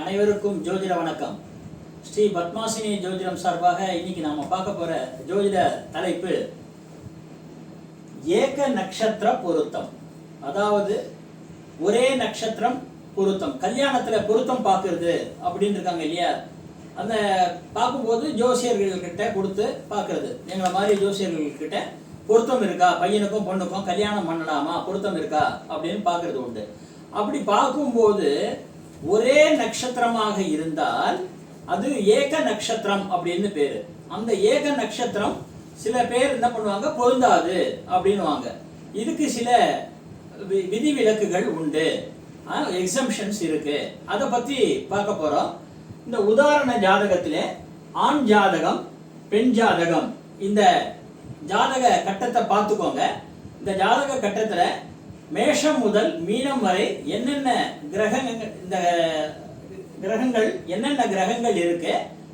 அனைவருக்கும் ஜோதிட வணக்கம். ஸ்ரீ பத்மாசினி ஜோதிடம் சார்பாக இன்னைக்கு நாம பார்க்க போற ஜோதிட தலைப்பு ஏக நட்சத்திர பொருத்தம். அதாவது ஒரே நட்சத்திரம் பொருத்தம். கல்யாணத்துல பொருத்தம் பார்க்கறது அப்படின்னு இருக்காங்க இல்லையா? அந்த பார்க்கும்போது ஜோசியர்கள் கிட்ட கொடுத்து பார்க்கறது. எங்களை மாதிரி ஜோசியர்கள் கிட்ட பொருத்தம் இருக்கா? பையனுக்கும் பொண்ணுக்கும் கல்யாணம் பண்ணலாமா? பொருத்தம் இருக்கா? அப்படின்னு பார்க்கறது உண்டு. அப்படி பார்க்கும்போது ஒரே நட்சத்திரமாக இருந்தால் அது ஏக நட்சத்திரம் அப்படின்னு பேரு. அந்த ஏக நட்சத்திரம் சில பேர் என்ன பண்ணுவாங்க? பொருந்தாது அப்படின்னுவாங்க. இதுக்கு சில வி- விதிவிலக்குகள் உண்டு. எக்ஸம்ஷன்ஸ் இருக்கு. அதை பத்தி பார்க்க போறோம். இந்த உதாரண ஜாதகத்திலே ஆண் ஜாதகம் பெண் ஜாதகம் இந்த ஜாதக கட்டத்தை பார்த்துக்கோங்க. இந்த ஜாதக கட்டத்தில் மேஷம் முதல் மீனம் வரை என்னென்ன கிரகங்கள் இந்த கிரகங்கள் என்னென்ன கிரகங்கள் இருக்கு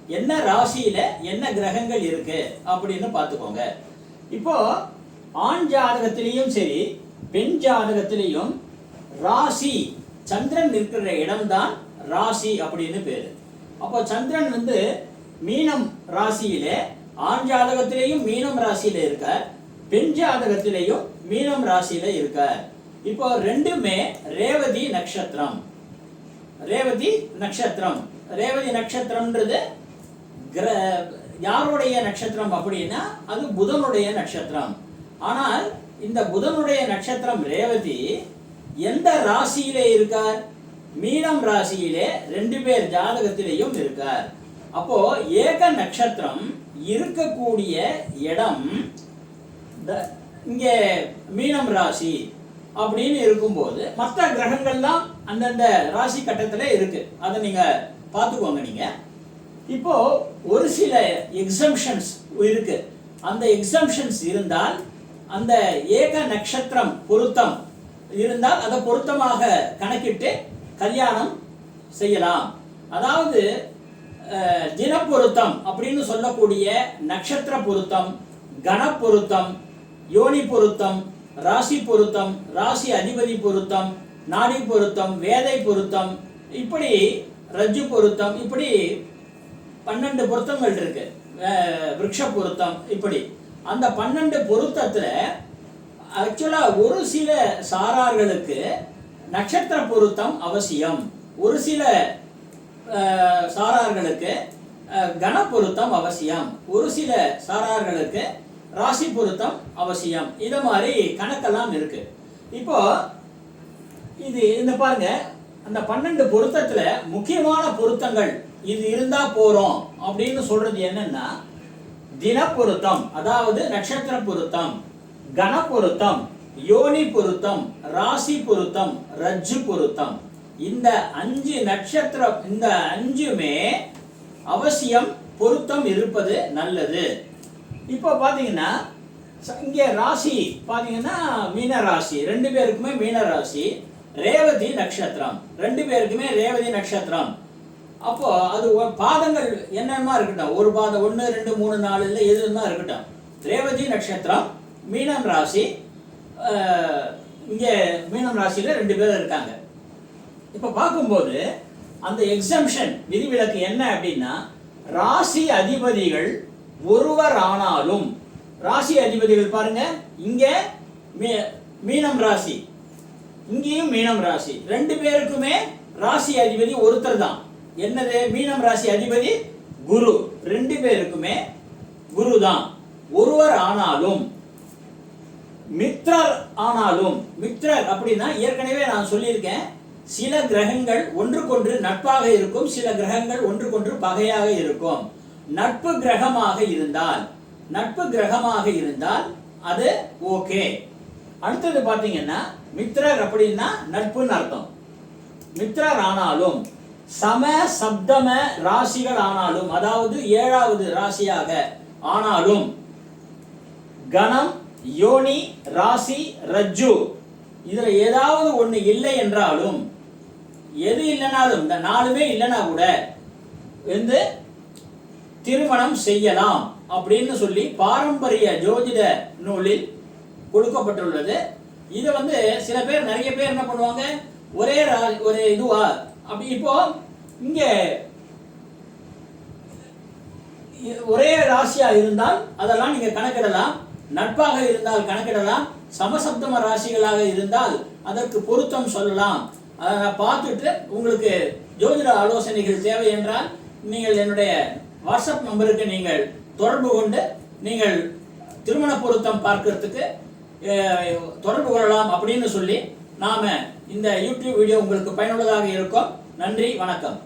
என்ன ராசியில என்ன கிரகங்கள் இருக்கு அப்படின்னு பார்த்துக்கோங்க. இப்போ ஆண் ஜாதகத்திலையும் சரி பெண் ஜாதகத்திலையும் ராசி சந்திரன் இருக்கிற இடம்தான் ராசி அப்படின்னு பேரு. அப்போ சந்திரன் வந்து மீனம் ராசியிலே ஆண் ஜாதகத்திலையும் மீனம் ராசியில இருக்கார் பெண் ஜாதகத்திலையும் மீனம் ராசியில இருக்கார் இப்போ ரெண்டுமே ரேவதி நட்சத்திரம். ரேவதி நட்சத்திரம். ரேவதி நட்சத்திரம்ன்றது கிர யாருடைய நட்சத்திரம் அப்படின்னா அது புதனுடைய நட்சத்திரம். ஆனால் இந்த புதனுடைய நட்சத்திரம் ரேவதி எந்த ராசியிலே இருக்கார்? மீனம் ராசியிலே ரெண்டு பேர் ஜாதகத்திலேயும் இருக்கார். அப்போ ஏக நட்சத்திரம் இருக்கக்கூடிய இடம் த- இங்கே மீனம் ராசி. அப்படின்னு இருக்கும்போது மற்ற கிரகங்கள்லாம் அந்தந்த ராசி கட்டத்தில் இருக்கு. அதை நீங்க பார்த்துக்கோங்க நீங்க. இப்போ ஒரு சில எக்ஸம்ஷன்ஸ் இருக்கு. அந்த எக்ஸம்ஷன்ஸ் இருந்தால் அந்த ஏக நட்சத்திரம் பொருத்தம் இருந்தால் அதை பொருத்தமாக கணக்கிட்டு கல்யாணம் செய்யலாம். அதாவது தின பொருத்தம் அப்படின்னு சொல்லக்கூடிய நட்சத்திர பொருத்தம் கண பொருத்தம் யோனி பொருத்தம் ராசி பொருத்தம் ராசி அதிபதி பொருத்தம் நாடி பொருத்தம் வேதை பொருத்தம் இப்படி ரஜ்ஜு பொருத்தம் இப்படி பன்னெண்டு பொருத்தங்கள் இருக்கு. விரக்ஷ பொருத்தம் இப்படி. அந்த பன்னெண்டு பொருத்தத்தில் ஆக்சுவலாக ஒரு சில சாரார்களுக்கு நட்சத்திர பொருத்தம் அவசியம். ஒரு சில சாரார்களுக்கு கன பொருத்தம் அவசியம். ஒரு சில சாரார்களுக்கு ராசி பொருத்தம் அவசியம். இதை மாதிரி கணக்கெல்லாம் இருக்கு. இப்போ இது இந்த பாருங்க அந்த பன்னெண்டு பொருத்தத்துல முக்கியமான பொருத்தங்கள் இது இருந்தா போறோம் அப்படின்னு சொல்றது என்னன்னா தின பொருத்தம் அதாவது நட்சத்திர பொருத்தம் கன பொருத்தம் யோனி பொருத்தம் ராசி பொருத்தம் ரஜ்ஜு பொருத்தம். இந்த அஞ்சு நட்சத்திரம் இந்த அஞ்சுமே அவசியம் பொருத்தம் இருப்பது நல்லது. இப்போ பார்த்தீங்கன்னா இங்கே ராசி பார்த்தீங்கன்னா மீன ராசி. ரெண்டு பேருக்குமே மீன ராசி. ரேவதி நட்சத்திரம். ரெண்டு பேருக்குமே ரேவதி நட்சத்திரம். அப்போ அது பாதங்கள் என்னென்னமா இருக்கட்டும்? ஒரு பாதம் ஒன்று ரெண்டு மூணு நாலு இல்லை எதுன்னா இருக்கட்டும். ரேவதி நட்சத்திரம் மீனம் ராசி. இங்கே மீனம் ராசியில் ரெண்டு பேர் இருக்காங்க. இப்போ பார்க்கும்போது அந்த எக்ஸம்ஷன் விதிவிலக்கு என்ன அப்படின்னா ராசி அதிபதிகள் ஒருவர் ஆனாலும் ராசி அதிபதிகள் பாருங்க இங்க மீ- மீனம் ராசி. இங்கேயும் மீனம் ராசி. ரெண்டு பேருக்குமே ராசி அதிபதி ஒருத்தர் தான். என்னது? மீனம் ராசி அதிபதி குரு. ரெண்டு பேருக்குமே குரு தான். ஒருவர் ஆனாலும் மித்ரர் ஆனாலும் மித்ரர் அப்படின்னா ஏற்கனவே நான் சொல்லியிருக்கேன் சில கிரகங்கள் ஒன்றுக்கொன்று நட்பாக இருக்கும் சில கிரகங்கள் ஒன்றுக்கொன்று பகையாக இருக்கும். நட்பு கிரகமாக இருந்தால் நட்பு கிரகமாக இருந்தால் அது ஓகே. அடுத்தது பார்த்தீங்கன்னா மித்ரர் அப்படின்னா நட்புன்னு அர்த்தம். மித்ரர் ஆனாலும் சம சப்தம ராசிகள் ஆனாலும் அதாவது ஏழாவது ராசியாக ஆனாலும் கணம் யோனி ராசி ரஜ்ஜு இதுல ஏதாவது ஒண்ணு இல்லை என்றாலும் எது இல்லைனாலும் இந்த நாலுமே இல்லைனா கூட வந்து திருமணம் செய்யலாம் அப்படின்னு சொல்லி பாரம்பரிய ஜோதிட நூலில் கொடுக்கப்பட்டுள்ளது. இதை வந்து சில பேர் நிறைய பேர் என்ன பண்ணுவாங்க? ஒரே ஒரு இதுவா? அப்படி இப்போ இங்கே ஒரே ராசியா இருந்தால் அதெல்லாம் நீங்க கணக்கிடலாம். நட்பாக இருந்தால் கணக்கிடலாம். சமசப்தம ராசிகளாக இருந்தால் அதற்கு பொருத்தம் சொல்லலாம். அதை நான் பார்த்துட்டு உங்களுக்கு ஜோதிட ஆலோசனைகள் தேவை என்றால் நீங்கள் என்னுடைய வாட்ஸ்அப் நம்பருக்கு நீங்கள் தொடர்பு கொண்டு நீங்கள் திருமண பொருத்தம் பார்க்கறதுக்கு தொடர்பு கொள்ளலாம் அப்படின்னு சொல்லி நாம் இந்த யூடியூப் வீடியோ உங்களுக்கு பயனுள்ளதாக இருக்கும். நன்றி வணக்கம்.